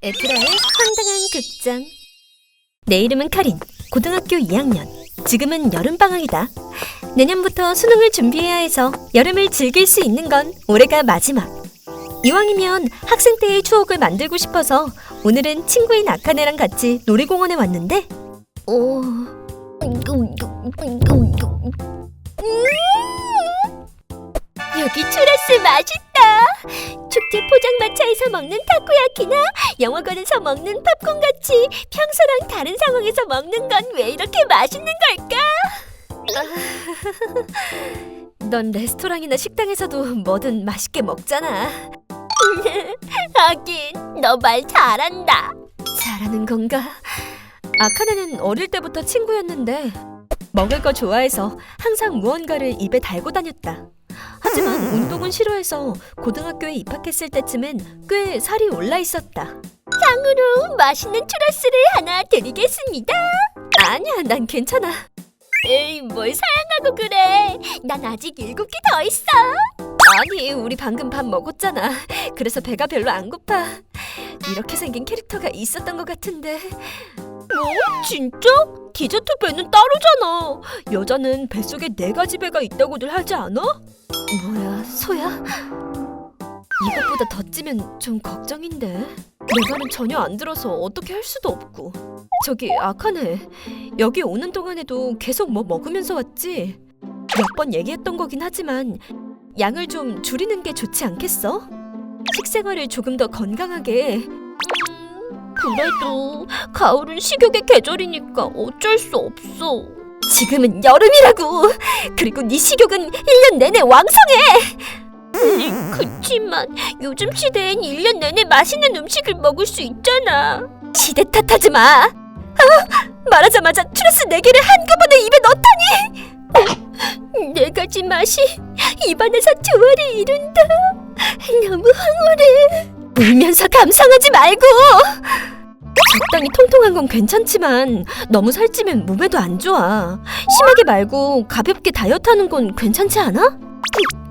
에트라의 황당한 극장. 내 이름은 카린. 고등학교 2학년. 지금은 여름방학이다. 내년부터 수능을 준비해야 해서 여름을 즐길 수 있는 건 올해가 마지막. 이왕이면 학생 때의 추억을 만들고 싶어서 오늘은 친구인 아카네랑 같이 놀이공원에 왔는데? 오... 여기 추러스 맛있다 축제 포장마차에서 먹는 타코야키나 영화관에서 먹는 팝콘 같이 평소랑 다른 상황에서 먹는 건 왜 이렇게 맛있는 걸까? 아, 넌 레스토랑이나 식당에서도 뭐든 맛있게 먹잖아. 하긴 너 말 잘한다. 잘하는 건가? 아카네는 어릴 때부터 친구였는데 먹을 거 좋아해서 항상 무언가를 입에 달고 다녔다. 하지만 운동은 싫어해서 고등학교에 입학했을 때쯤엔 꽤 살이 올라 있었다. 상으로 맛있는 추러스를 하나 드리겠습니다. 아니야, 난 괜찮아. 에이, 뭘 사양하고 그래. 난 아직 일곱 개 더 있어. 아니, 우리 방금 밥 먹었잖아. 그래서 배가 별로 안 고파. 이렇게 생긴 캐릭터가 있었던 것 같은데. 뭐? 진짜? 디저트 배는 따로잖아. 여자는 뱃속에 네 가지 배가 있다고들 하지 않아? 뭐야, 소야? 이것보다 더 찌면 좀 걱정인데. 내 말은 전혀 안 들어서 어떻게 할 수도 없고. 저기 아카네, 여기 오는 동안에도 계속 뭐 먹으면서 왔지? 몇 번 얘기했던 거긴 하지만 양을 좀 줄이는 게 좋지 않겠어? 식생활을 조금 더 건강하게. 음, 그래도 가을은 식욕의 계절이니까 어쩔 수 없어. 지금은 여름이라고. 그리고 네 식욕은 1년 내내 왕성해. 음, 그치만 요즘 시대엔 1년 내내 맛있는 음식을 먹을 수 있잖아. 시대 탓하지 마. 아, 말하자마자 추러스 네 개를 한꺼번에 입에 넣다니. 어, 네 가지 맛이 입안에서 조화를 이룬다. 너무 황홀해. 울면서 감상하지 말고. 적당히 통통한 건 괜찮지만 너무 살찌면 몸에도 안 좋아. 심하게 말고 가볍게 다이어트하는 건 괜찮지 않아?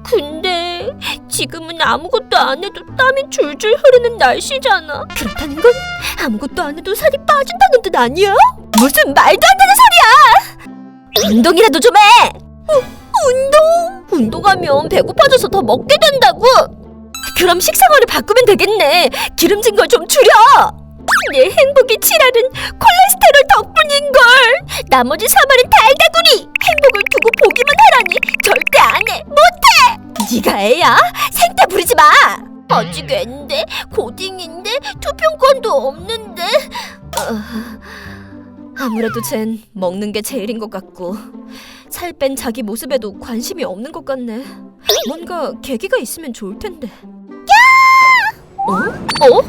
근데 지금은 아무것도 안 해도 땀이 줄줄 흐르는 날씨잖아. 그렇다는 건 아무것도 안 해도 살이 빠진다는 뜻 아니야? 무슨 말도 안 되는 소리야! 운동이라도 좀 해! 어, 운동? 운동하면 배고파져서 더 먹게 된다고! 그럼 식생활을 바꾸면 되겠네. 기름진 걸 좀 줄여! 내 행복의 칠할은 콜레스테롤 덕분인걸! 나머지 사말은 달다구리! 행복을 두고 보기만 하라니 절대 안 해! 못해! 네가 애야? 생떼 부리지 마! 아직 앤데 고딩인데 투표권도 없는데 어, 아무래도 쟨 먹는 게 제일인 것 같고 살 뺀 자기 모습에도 관심이 없는 것 같네 뭔가 계기가 있으면 좋을 텐데 야! 어? 어?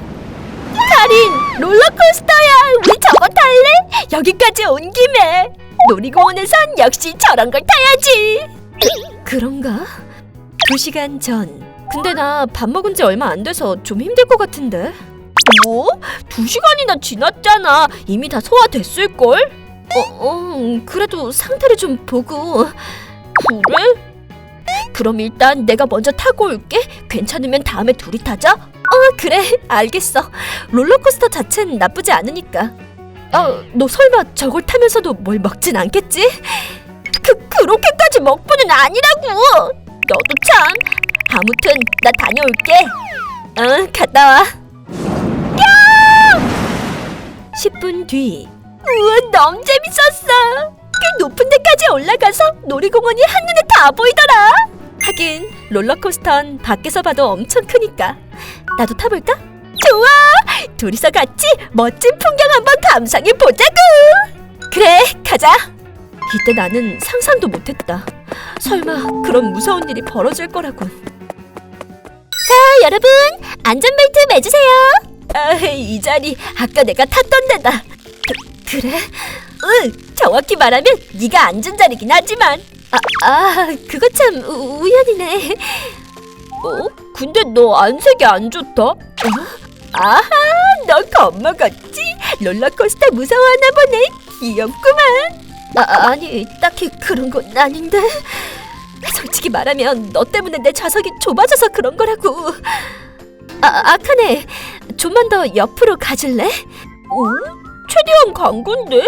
카린 롤러코스터야 우리 저거 탈래? 여기까지 온 김에 놀이공원에선 역시 저런 걸 타야지 그런가? 두 시간 전 근데 나 밥 먹은 지 얼마 안 돼서 좀 힘들 것 같은데 뭐? 두 시간이나 지났잖아 이미 다 소화됐을걸? 어, 어 그래도 상태를 좀 보고. 그래? 그럼 일단 내가 먼저 타고 올게. 괜찮으면 다음에 둘이 타자. 어 그래. 알겠어. 롤러코스터 자체는 나쁘지 않으니까. 어, 너 설마 저걸 타면서도 뭘 먹진 않겠지? 그, 그렇게까지 먹보는 아니라고! 너도 참! 아무튼 나 다녀올게. 응 갔다 와. 야! 10분 뒤 우와 너무 재밌었어 꽤 높은 데까지 올라가서 놀이공원이 한눈에 다 보이더라 하긴 롤러코스터는 밖에서 봐도 엄청 크니까 나도 타볼까? 좋아! 둘이서 같이 멋진 풍경 한번 감상해 보자고! 그래, 가자! 이때 나는 상상도 못했다. 설마 그런 무서운 일이 벌어질 거라곤. 자, 여러분! 안전벨트 매주세요! 아, 이 자리 아까 내가 탔던 데다. 그, 그래? 응, 정확히 말하면 네가 앉은 자리긴 하지만. 아, 아, 그거 참 우, 우연이네. 어? 근데 너 안색이 안 좋다? 어? 아하, 너 겁먹었지? 롤러코스터 무서워하나 보네. 귀엽구만. 아, 아니, 딱히 그런 건 아닌데. 솔직히 말하면 너 때문에 내 좌석이 좁아져서 그런 거라고. 아, 아카네, 좀만 더 옆으로 가줄래? 어? 최대한 간 건데?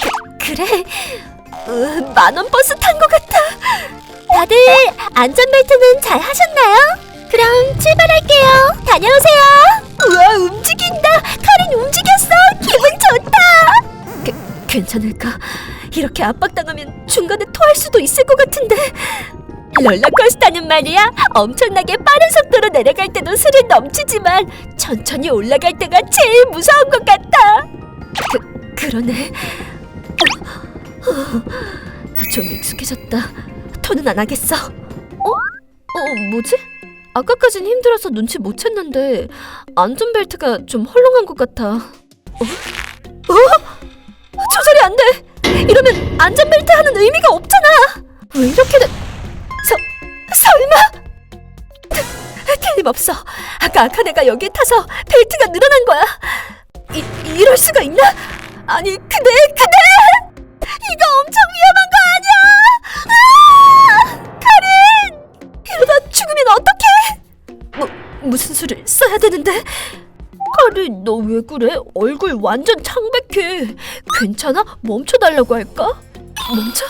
그, 그래. 으, 만원 버스 탄 것 같아. 다들 안전벨트는 잘 하셨나요? 그럼 출발할게요. 다녀오세요. 우와, 움직인다. 카린 움직였어. 기분 좋다. 그, 괜찮을까? 이렇게 압박당하면 중간에 토할 수도 있을 것 같은데. 롤러코스터는 말이야 엄청나게 빠른 속도로 내려갈 때도 스릴 넘치지만 천천히 올라갈 때가 제일 무서운 것 같아. 그 그러네. 어, 어, 좀 익숙해졌다. 토는 안 하겠어. 어? 어 뭐지? 아까까진 힘들어서 눈치 못 챘는데 안전벨트가 좀 헐렁한 것 같아. 어? 어? 조절이 안 돼. 이러면 안전벨트 하는 의미가 없잖아. 왜 이렇게 돼? 서, 설마? 틀림없어. 아까 아카네가 여기에 타서 벨트가 늘어난 거야. 이, 이럴 수가 있나? 아니, 그대, 그대! 이거 엄청 위험한 거 아니야? 아! 카린! 이러다 죽으면 어떡해? 뭐, 무슨 수를 써야 되는데? 카린, 너 왜 그래? 얼굴 완전 창백해. 괜찮아? 멈춰달라고 할까? 멈춰?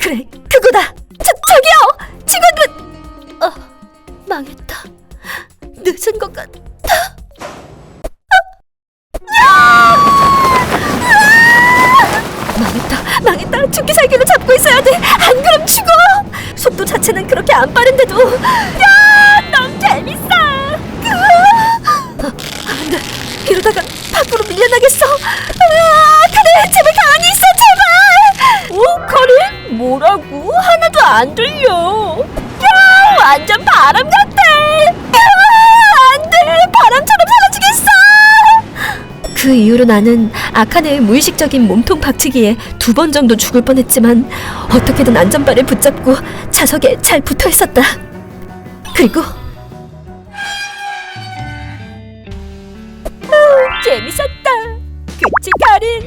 그래, 그거다! 저, 저기요! 직원분! 어, 망했다. 늦은 것 같 죽기 살기를 잡고 있어야 돼. 안 그럼 죽어. 속도 자체는 그렇게 안 빠른데도. 야, 너무 재밌어. 아, 안 돼. 이러다가 밖으로 밀려나겠어. 아, 그래, 제발 가만히 있어, 제발. 오, 커린? 뭐라고? 하나도 안 들려. 야, 완전 바람 같아. 야, 안 돼. 바람처럼 사라지겠어. 그 이후로 나는 아카네의 무의식적인 몸통 박치기에 두 번 정도 죽을 뻔했지만 어떻게든 안전바를 붙잡고 차석에 잘 붙어 있었다. 그리고 아, 재밌었다. 그치? 어?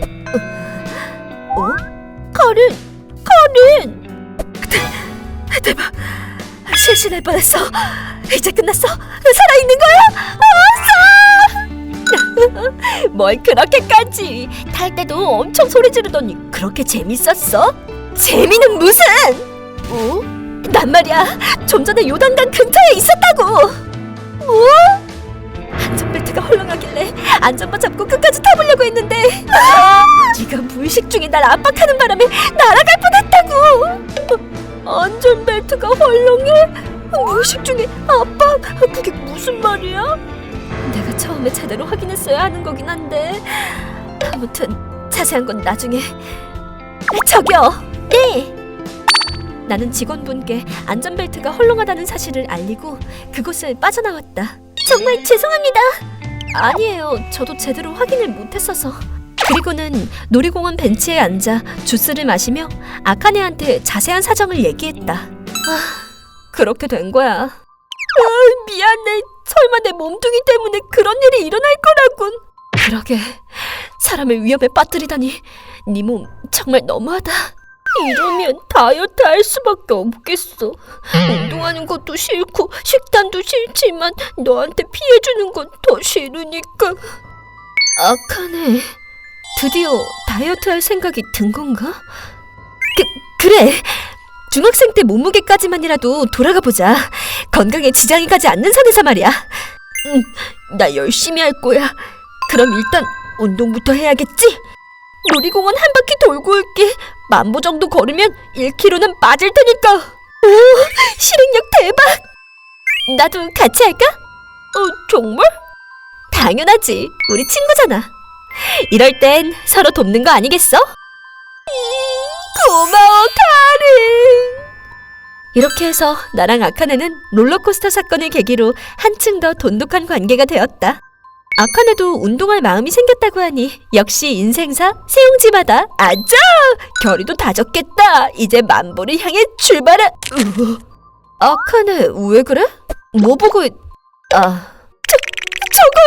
어? 카린? 카린? 대, 대박. 실신할 뻔했어. 이제 끝났어. 살아있는 거야? 뭘 그렇게까지 탈 때도 엄청 소리 지르더니 그렇게 재밌었어? 재미는 무슨? 어? 난 말이야 좀 전에 요단강 근처에 있었다고 뭐? 안전벨트가 헐렁하길래 안전바 잡고 끝까지 타보려고 했는데 네가 무의식 중에 날 압박하는 바람에 날아갈 뻔했다고 어, 안전벨트가 헐렁해? 무의식 중에 압박? 그게 무슨 말이야? 내가 처음에 제대로 확인했어야 하는 거긴 한데 아무튼 자세한 건 나중에. 저기요. 네. 나는 직원분께 안전벨트가 헐렁하다는 사실을 알리고 그곳을 빠져나왔다. 정말 죄송합니다. 아니에요. 저도 제대로 확인을 못했어서. 그리고는 놀이공원 벤치에 앉아 주스를 마시며 아카네한테 자세한 사정을 얘기했다. 아. 그렇게 된 거야. 아, 미안해 설마 내 몸뚱이 때문에 그런 일이 일어날 거라곤. 그러게 사람을 위험에 빠뜨리다니 네 몸 정말 너무하다. 이러면 다이어트 할 수밖에 없겠어. 운동하는 것도 싫고 식단도 싫지만 너한테 피해주는 건 더 싫으니까. 아카네 드디어 다이어트 할 생각이 든 건가? 그, 그래 중학생 때 몸무게까지만이라도 돌아가 보자. 건강에 지장이 가지 않는 선에서 말이야. 응, 나 열심히 할 거야. 그럼 일단 운동부터 해야겠지? 놀이공원 한 바퀴 돌고 올게. 만보 정도 걸으면 1kg는 빠질 테니까. 오, 실행력 대박! 나도 같이 할까? 어, 정말? 당연하지. 우리 친구잖아. 이럴 땐 서로 돕는 거 아니겠어? 고마워. 이렇게 해서 나랑 아카네는 롤러코스터 사건을 계기로 한층 더 돈독한 관계가 되었다. 아카네도 운동할 마음이 생겼다고 하니 역시 인생사 세용지마다 아자 결의도 다졌겠다. 이제 만보를 향해 출발해. 으, 아카네 왜 그래? 뭐 보고 있... 아 저, 저건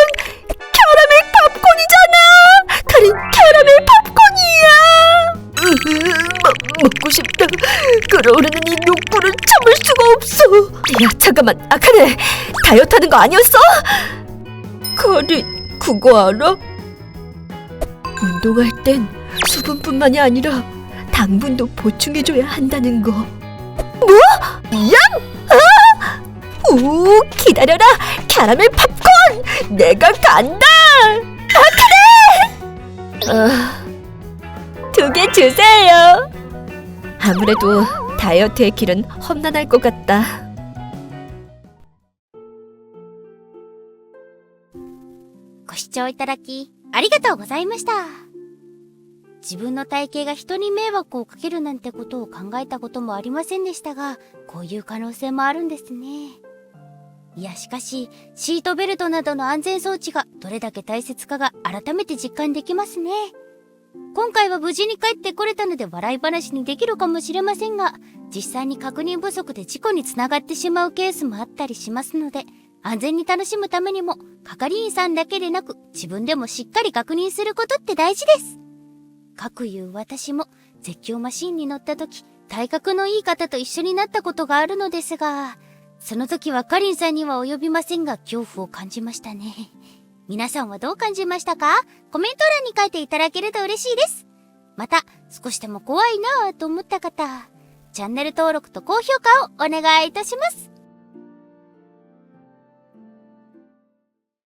캐러멜 팝콘이잖아. 카린 캐러멜 팝콘이야. 으, 먹, 먹고 싶다. 끓어오르는 이 욕구를 참을 수가 없어. 야 잠깐만 아카네 다이어트 하는 거 아니었어? 카린, 그거 알아? 운동할 땐 수분뿐만이 아니라 당분도 보충해줘야 한다는 거. 뭐? 양? 아! 우, 기다려라! 캐러멜 팝콘! 내가 간다! 아, 그래! 아, 두 개 주세요! 아무래도 다이어트의 길은 험난할 것 같다. ご視聴いただき、ありがとうございました。自分の体型が人に迷惑をかけるなんてことを考えたこともありませんでしたが、こういう可能性もあるんですね。いや、しかし、シートベルトなどの安全装置がどれだけ大切かが改めて実感できますね。 今回は無事に帰ってこれたので笑い話にできるかもしれませんが、実際に確認不足で事故につながってしまうケースもあったりしますので、安全に楽しむためにも、係員さんだけでなく、自分でもしっかり確認することって大事です。かくいう私も、絶叫マシンに乗った時、体格のいい方と一緒になったことがあるのですが、その時はかりんさんには及びませんが、恐怖を感じましたね。皆さんはどう感じましたか？コメント欄に書いていただけると嬉しいです。また、少しでも怖いなぁと思った方、チャンネル登録と高評価をお願いいたします。